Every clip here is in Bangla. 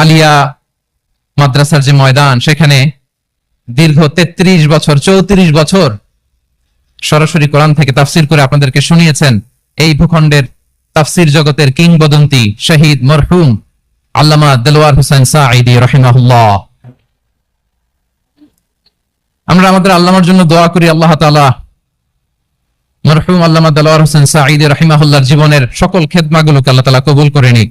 আলিয়া মাদ্রাসার যে ময়দান, সেখানে দীর্ঘ তেত্রিশ বছর, চৌত্রিশ বছর সরাসরি কোরআন থেকে তাফসির করে আপনাদেরকে শুনিয়েছেন। এই ভূখণ্ডের তাফসির জগতের কিংবদন্তি শহীদ মরহুম আল্লামা দেলোয়ার হোসেন সাঈদি রহিমাহুল্লাহ। আমরা আমাদের আল্লামার জন্য দোয়া করি, আল্লাহ তাআলা মরহুম আল্লামা দেলোয়ার হোসেন সাঈদি রহিমাহুল্লাহর জীবনের সকল খেদমাগুলোকে আল্লাহ তালা কবুল করে নিক।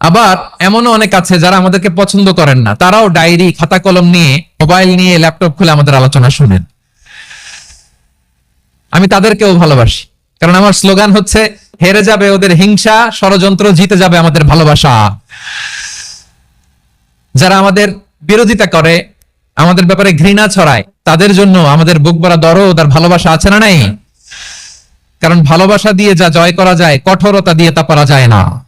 আবার এমনও অনেক আছে যারা আমাদেরকে পছন্দ করেন না। তারাও ডায়েরি খাতা কলম নিয়ে, মোবাইল নিয়ে, ল্যাপটপ খুলে আমাদের আলোচনা শুনেন। আমি তাদেরকেও ভালোবাসি। কারণ আমার স্লোগান হচ্ছে, হেরে যাবে ওদের হিংসা, ষড়যন্ত্র জিতে যাবে আমাদের ভালোবাসা। যারা আমাদের বিরোধিতা করে, আমাদের ব্যাপারে ঘৃণা ছড়ায়, তাদের জন্য আমাদের বুক ভরা দরদ আর ভালোবাসা আছে না নাই? কারণ ভালোবাসা দিয়ে যা জয় করা যায়, কঠোরতা দিয়ে তা করা যায় না।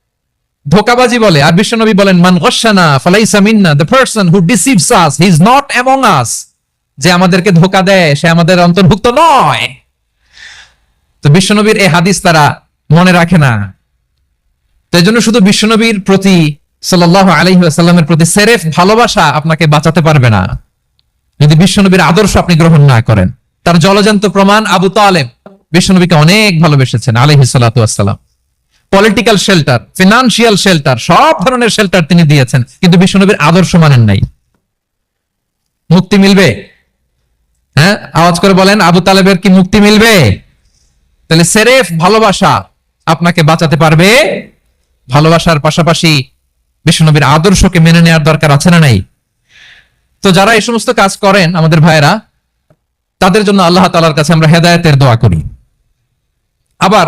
ধোকাবাজি বলে, আর বিশ্বনবী বলেন, মান গসানা ফালাইসা মিন্না the person who deceives us he is not among us যে আমাদেরকে ধোকা দেয়, সে আমাদের অন্তর্ভুক্ত নয়। তো বিশ্বনবীর এই হাদিস তারা মনে রাখে না। তো এই জন্য শুধু বিশ্বনবীর প্রতি সাল্লাহ আলহিহাস্লামের প্রতি সেরেফ ভালোবাসা আপনাকে বাঁচাতে পারবে না। যদি বিশ্বনবীর আদর্শ আপনি গ্রহণ না করেন। তার জলজান্ত প্রমাণ আবু তালেব বিশ্বনবীকে অনেক ভালোবেসেছেন আলহি সাল্লাম পলিটিক্যাল শেল্টার ফিনান্সিয়াল শেল্টার সব ধরনের শেল্টার তিনি দিয়েছেন, কিন্তু বিশ্বনবীর আদর্শ মানেন নাই। মুক্তি মিলবে? হ্যাঁ আওয়াজ করে বলেন, আবু তালেবের কি মুক্তি মিলবে? তাহলে সেরেফ ভালোবাসা আপনাকে বাঁচাতে পারবে? ভালোবাসার পাশাপাশি বিশ্বনবীর আদর্শকে মেনে নেওয়ার দরকার আছে না নাই? তো যারা এই সমস্ত কাজ করেন, আমাদের ভাইয়েরা, তাদের জন্য আল্লাহ তালার কাছে আমরা হেদায়েতের দোয়া করি। আবার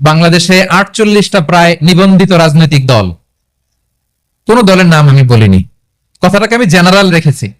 বাংলাদেশে আটচল্লিশটা প্রায় নিবন্ধিত রাজনৈতিক দল। কোন দলের নাম আমি বলিনি। কথাটাকে আমি জেনারেল রেখেছি।